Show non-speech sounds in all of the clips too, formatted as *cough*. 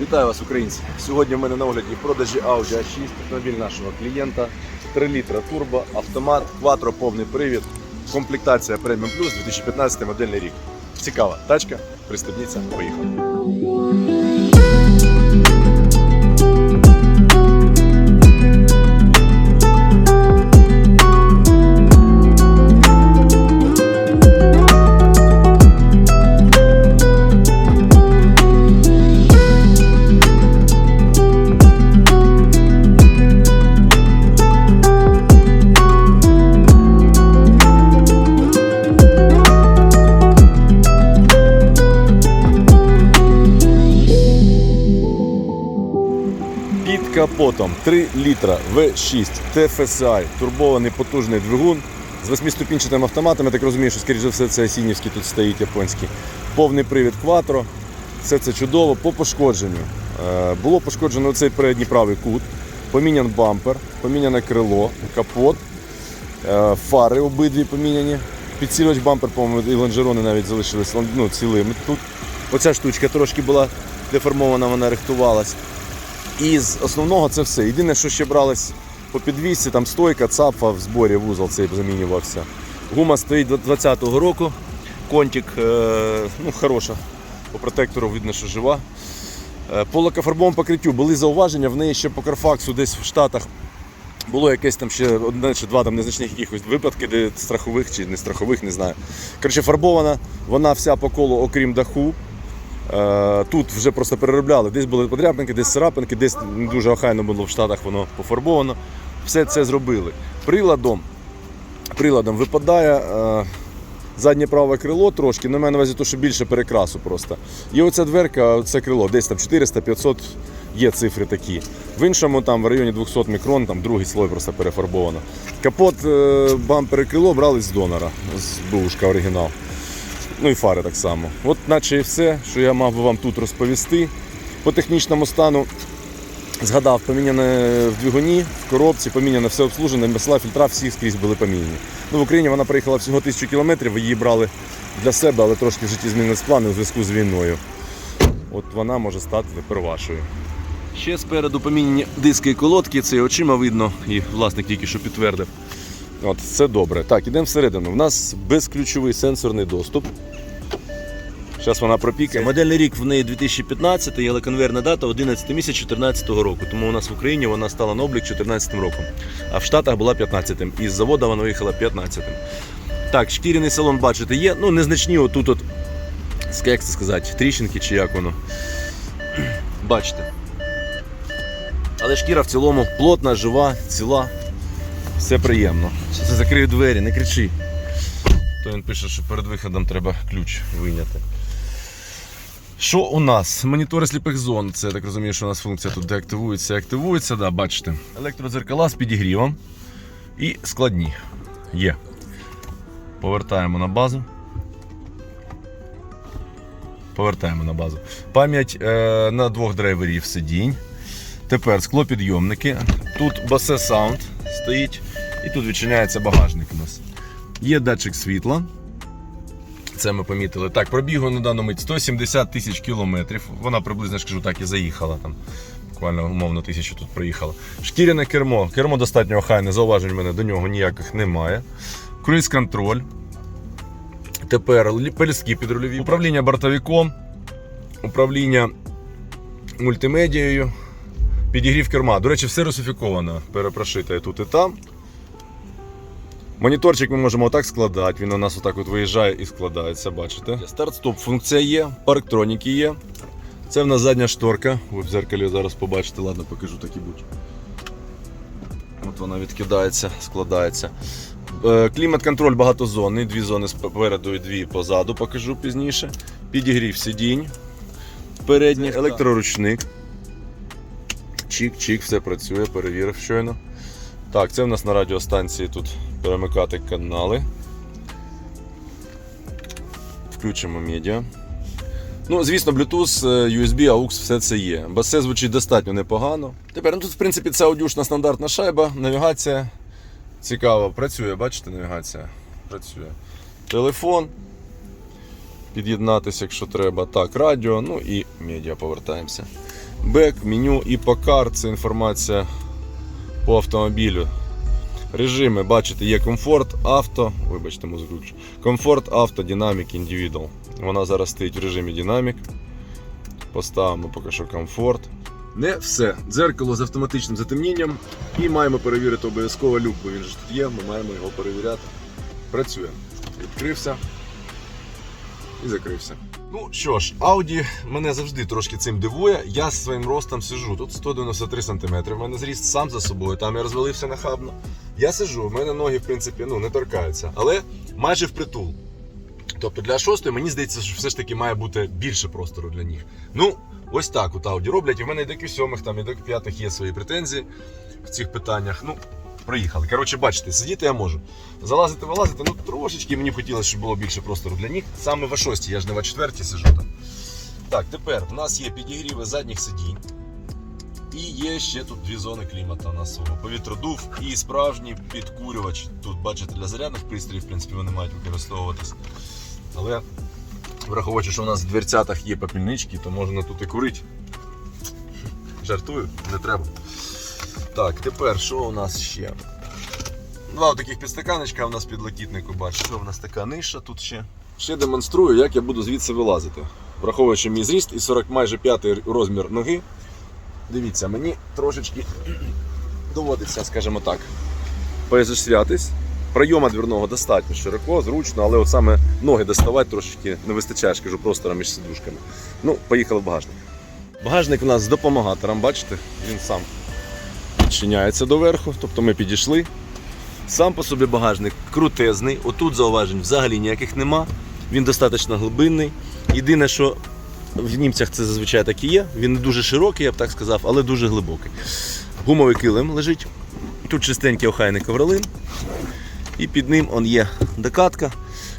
Вітаю вас, українці! Сьогодні в мене на огляді продажі Audi A6, автомобіль нашого клієнта, 3 літра турбо, автомат, кватро, повний привід, комплектація Premium Plus 2015 модельний рік. Цікава тачка, пристебніться, поїхали. Капотом 3 літра V6 TFSI, турбований потужний двигун з 8-ступінчатим автоматом. Я так розумію, що скоріш за все це Асінівський тут стоїть японський. Повний привід Quattro. Все це чудово. По пошкодженню. Е, Було пошкоджено цей передній правий кут, помінян бампер, поміняне крило, капот, е, фари обидві поміняні. Підсилювач бампер, по-моєму, і лонжерони навіть залишились ну, цілими тут. Оця штучка трошки була деформована, вона рихтувалась. І з основного це все. Єдине, що ще бралось по підвісці, там стойка, цапфа в зборі, вузол цей замінювався. Гума стоїть 20-го року, контик е, ну, хороша. По протектору видно, що жива. Е, По лакофарбовому покриттю були зауваження, в неї ще по Карфаксу десь в Штатах було якесь там ще одне чи два там незначних якихось випадки, де страхових чи не страхових, не знаю. Коротше, фарбована вона вся по колу, окрім даху. Е, Тут вже просто переробляли. Десь були подряпинки, десь царапинки, десь не дуже охайно було в Штатах воно пофарбовано. Все це зробили. Приладом, приладом випадає е, заднє праве крило трошки, на мене на увазі, то, що більше перекрасу просто. І оця дверка, це крило, десь там 400-500 є цифри такі. В іншому там в районі 200 мікрон, там другий слой просто перефарбовано. Капот, е, бампер і крило брали з донора, з бушка оригінал. Ну і фари так само. От наче і все, що я мав би вам тут розповісти. По технічному стану згадав, поміняне в двигуні, в коробці, поміняне все обслужене, масла, фільтра, всі скрізь були поміняні. Ну, в Україні вона проїхала всього тисячу кілометрів, її брали для себе, але трошки в житті змінились плани у зв'язку з війною. От вона може стати тепер вашою. Ще спереду поміняні диски і колодки, це очима видно, і власник тільки що підтвердив. От, це добре. Так, ідемо всередину. У нас безключовий сенсорний доступ. Зараз вона пропікає. Модельний рік в неї 2015, але конверна дата 11 місяць 2014 року. Тому у нас в Україні вона стала на облік 2014 роком. А в Штатах була 15-м. І з заводу вона виїхала 15-м. Так, шкіряний салон, бачите, є. Ну, незначні отут, от, як це сказати, тріщинки чи як воно. Бачите. Але шкіра в цілому плотна, жива, ціла. Все приємно. Я закрию двері, не кричи. То він пише, що перед виходом треба ключ вийняти. Що у нас? Монітори сліпих зон. Це я так розумію, що у нас функція тут деактивується і активується. Да, бачите. Електродзеркала з підігрівом. І складні. Є. Повертаємо на базу. Повертаємо на базу. Пам'ять е, на двох драйверів сидінь. Тепер склопідйомники. Тут Bose Sound стоїть. І тут відчиняється багажник у нас. Є датчик світла. Це ми помітили. Так, пробігу на дану мить 170 тисяч кілометрів. Вона приблизно, я ж кажу, так і заїхала там. Буквально умовно тисячу тут проїхала. Шкіряне кермо. Кермо достатньо охайне, зауважень в мене до нього ніяких немає. Круїз контроль. Тепер пелюстки підрульові. Управління бортовиком. Управління мультимедією. Підігрів керма. До речі, все русифіковано. Перепрошите тут і там. Моніторчик ми можемо отак складати, він у нас отак от виїжджає і складається, бачите. Старт-стоп функція є, парктроніки є. Це в нас задня шторка. Ви в зеркалі зараз побачите, ладно, покажу так і будь. От вона відкидається, складається. Е, Клімат-контроль багатозонний, дві зони спереду і дві позаду, покажу пізніше. Підігрів сидінь. Передній електроручник. Чик-чик, все працює, перевірив щойно. Так, це в нас на радіостанції тут перемикати канали. Включимо медіа. Ну, звісно, Bluetooth, е, USB, AUX, все це є. Басе звучить достатньо непогано. Тепер ну, тут, в принципі, це аудюшна стандартна шайба, навігація. Цікаво, працює, бачите, навігація? Працює. Телефон. Під'єднатися, якщо треба. Так, радіо, ну і медіа повертаємося. Бек, меню і по кар це інформація по автомобілю. Режими, бачите, є комфорт, авто, вибачте, музику. Комфорт, авто, динамік, індивідуал. Вона зараз стоїть в режимі динамік. Поставимо поки що комфорт. Не все. Дзеркало з автоматичним затемнінням. І маємо перевірити обов'язково люк, бо він же тут є, ми маємо його перевіряти. Працює. Відкрився і закрився. Ну що ж, Audi мене завжди трошки цим дивує. Я з своїм ростом сижу. Тут 193 см. В мене зріст сам за собою, там я розвалився нахабно. Я сижу, в мене ноги, в принципі, ну, не торкаються, але майже впритул. Тобто для шостої мені здається, що все ж таки має бути більше простору для ніг. Ну, ось так от Audi роблять. І в мене і до Q7, там, і до Q5 є свої претензії в цих питаннях. Ну, проїхали. Коротше, бачите, сидіти я можу. Залазити, вилазити, ну трошечки мені хотілося, щоб було більше простору для ніг. Саме в А6, я ж не в А4 сижу там. Так, тепер в нас є підігріви задніх сидінь. І є ще тут дві зони клімата у нас свого. Повітродув і справжній підкурювач. Тут, бачите, для зарядних пристроїв, в принципі, вони мають використовуватись. Але враховуючи, що у нас в дверцятах є попільнички, то можна тут і курити. Жартую, не треба. Так, тепер що у нас ще? Два таких підстаканечка у нас під лакітнику, бачите, що в нас така ниша тут ще. Ще демонструю, як я буду звідси вилазити. Враховуючи мій зріст і 40 майже 5 розмір ноги. Дивіться, мені трошечки *clears throat* доводиться, скажімо так, поясвятись. Прийома дверного достатньо широко, зручно, але от саме ноги доставати трошечки не вистачає, скажу, простора між сидушками. Ну, поїхали в багажник. Багажник у нас з допомагатором, бачите, він сам відчиняється доверху, тобто ми підійшли. Сам по собі багажник крутезний, отут зауважень взагалі ніяких нема. Він достатньо глибинний. Єдине, що в німцях це зазвичай так і є. Він не дуже широкий, я б так сказав, але дуже глибокий. Гумовий килим лежить. Тут чистенький охайний ковролин. І під ним он є докатка.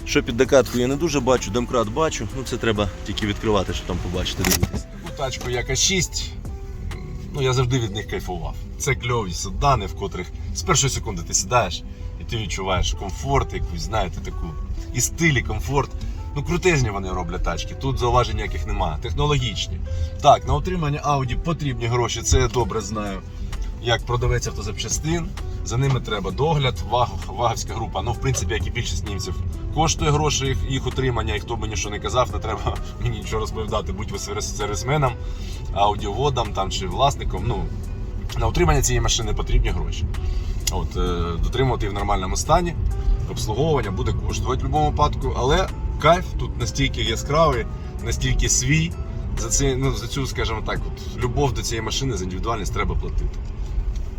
Що під докаткою я не дуже бачу, домкрат бачу. Ну це треба тільки відкривати, щоб там побачити. Дивитись. Тачку як А6. Ну я завжди від них кайфував. Це кльові седани, в котрих з першої секунди ти сідаєш і ти відчуваєш комфорт, якусь, знаєте, таку і стиль, і комфорт. Ну, крутезні вони роблять тачки. Тут зауважень ніяких немає. Технологічні. Так, на утримання Audi потрібні гроші, це я добре знаю. Як продавець автозапчастин, за ними треба догляд, ваг, ваговська група. Ну, в принципі, як і більшість німців, коштує гроші їх, їх утримання, і хто би нічого не казав, не треба *laughs* мені нічого розповідати, будь ви сервісменом, аудіоводом там, чи власником. Ну, на утримання цієї машини потрібні гроші. От, е, дотримувати її в нормальному стані, обслуговування буде коштувати в будь-якому випадку, але кайф тут настільки яскравий, настільки свій. За, це, ну, за цю, скажімо так, от, любов до цієї машини за індивідуальність треба платити.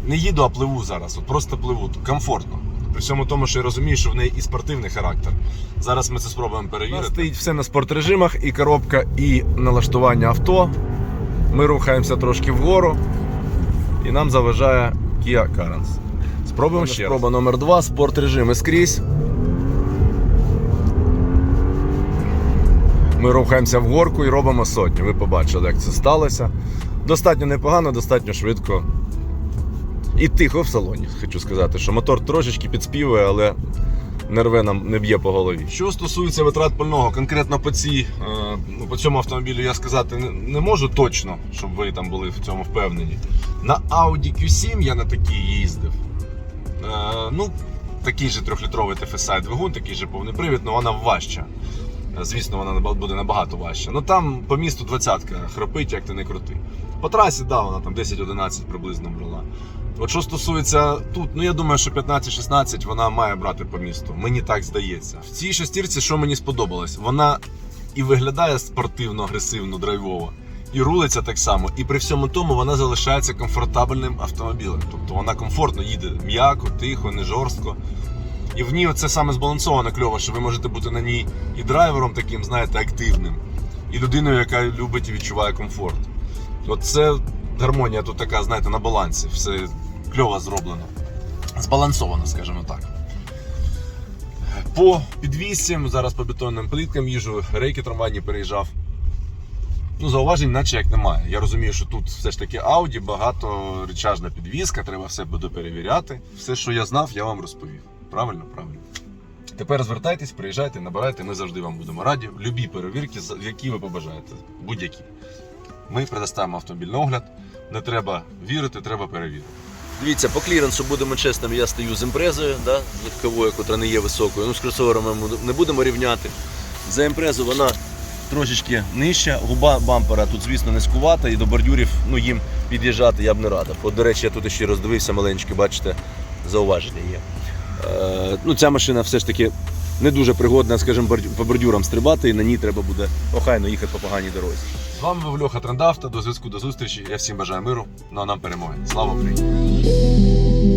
Не їду, а пливу зараз, от просто пливу, комфортно. При всьому тому, що я розумію, що в неї і спортивний характер. Зараз ми це спробуємо перевірити. Стоїть все на спортрежимах, і коробка, і налаштування авто. Ми рухаємося трошки вгору, і нам заважає Kia Carens. Спробуємо ще. Спроба номер 2 спорт режими скрізь. Ми рухаємося в горку і робимо сотню. Ви побачили, як це сталося. Достатньо непогано, достатньо швидко. І тихо в салоні, хочу сказати, що мотор трошечки підспівує, але не рве нам не б'є по голові. Що стосується витрат пального, конкретно по цій, е, ну, по цьому автомобілю я сказати не, можу точно, щоб ви там були в цьому впевнені. На Audi Q7 я на такій їздив. Е, ну, такий же трьохлітровий TFSI двигун, такий же повний привід, але вона важча. Звісно, вона буде набагато важча. Ну там по місту двадцятка храпить, як ти не крути. По трасі, да, вона там 10-11 приблизно брала. От що стосується тут, ну я думаю, що 15-16 вона має брати по місту. Мені так здається. В цій шестірці, що мені сподобалось, вона і виглядає спортивно, агресивно, драйвово, і рулиться так само. І при всьому тому вона залишається комфортабельним автомобілем. Тобто вона комфортно їде м'яко, тихо, не жорстко. І в ній це саме збалансовано кльово, що ви можете бути на ній і драйвером таким, знаєте, активним, і людиною, яка любить і відчуває комфорт. От це гармонія тут така, знаєте, на балансі. Все кльово зроблено. Збалансовано, скажімо так. По підвіссям, зараз по бетонним плиткам їжу, рейки трамвайні переїжджав. Ну, зауважень, наче як немає. Я розумію, що тут все ж таки Audi, багаторечажна підвізка, треба все буде перевіряти. Все, що я знав, я вам розповів. Правильно, правильно. Тепер звертайтесь, приїжджайте, набирайте, ми завжди вам будемо раді. Любі перевірки, які ви побажаєте. Будь-які. ми предоставимо автомобіль огляд. Не треба вірити, треба перевірити. Дивіться, по кліренсу будемо чесними, я стою з імпрезою, да, з легковою, яка не є високою. Ну, з кросовером ми не будемо рівняти. За імпрезу вона трошечки нижча, губа бампера тут, звісно, низькувата, і до бордюрів ну, їм під'їжджати я б не радив. От, до речі, я тут ще роздивився маленькі, бачите, зауваження є. Е, ну, ця машина все ж таки не дуже пригодна, скажімо, по бордюрам стрибати, і на ній треба буде охайно їхати по поганій дорозі. З вами був Льоха Трендавто. До зв'язку, до зустрічі. Я всім бажаю миру. Ну а нам перемоги. Слава Україні!